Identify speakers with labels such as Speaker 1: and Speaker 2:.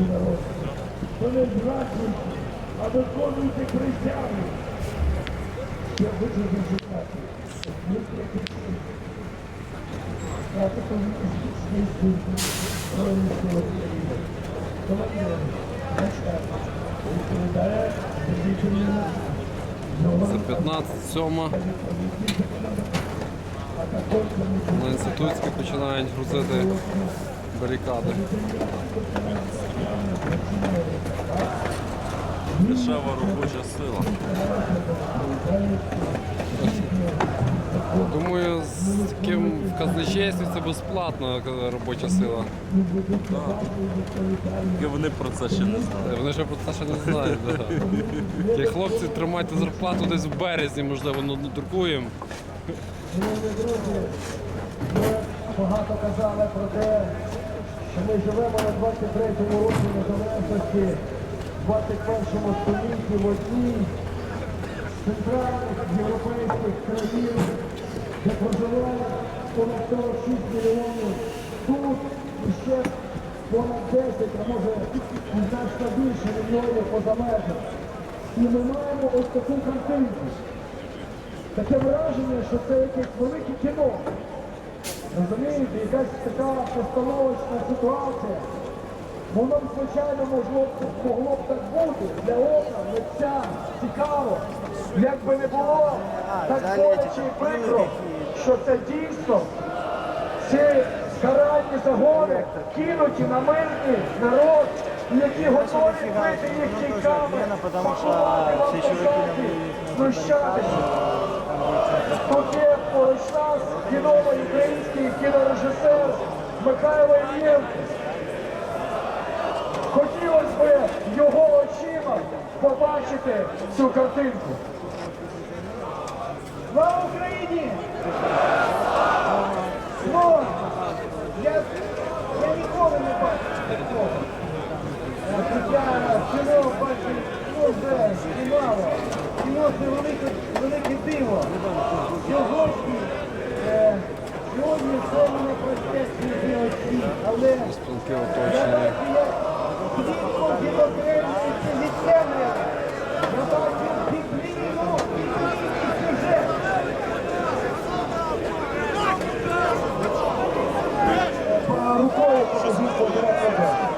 Speaker 1: народ. То не а виконуйте присягу. Я хочу зачитати. Політичний спілки Збройних сил України. Командир, начальник, відповідає за
Speaker 2: Це 15, 7. На інститутській починають грузити барикади.
Speaker 3: Дешева робоча сила.
Speaker 2: Думаю, з таким в казначействі це безплатна робоча сила.
Speaker 3: Тільки вони про це ще не знають.
Speaker 2: Вони ще про це ще не знають. Да. Ті хлопці тримайте зарплату десь в березні, можливо, ну, друкуємо.
Speaker 1: Шановні друзі, ми багато казали про те, ми живемо на 23-му році незалежності, в 21 столітті в одній з центральних європейських країн, де проживає понад 46 мільйонів. Тут іще понад 10, а може значно більше мільйонів поза межами. І ми маємо ось таку картинку. Таке враження, що це якесь велике кіно. Розумієте, якась така постановочна ситуація. Воно б, звичайно, могло б, могло б так бути для ока, митця, цікаво. Як би не було, так боляче і прикро, що це дійсно ці каральні загони кинуті на мирний народ, які готові бити їх кійками, пакувати в автозаки, знущатися. Кіновий український кінорежисер Михайло Ільєнко. Хотілося б його очима побачити цю картинку. Слава Україні! Ну, я, я ніколи не бачив такого. Я кіно бачив, ну вже знімало. Кіно це велике, велике диво.
Speaker 2: Спілки оточення.
Speaker 1: Рукою, що зміг побирати.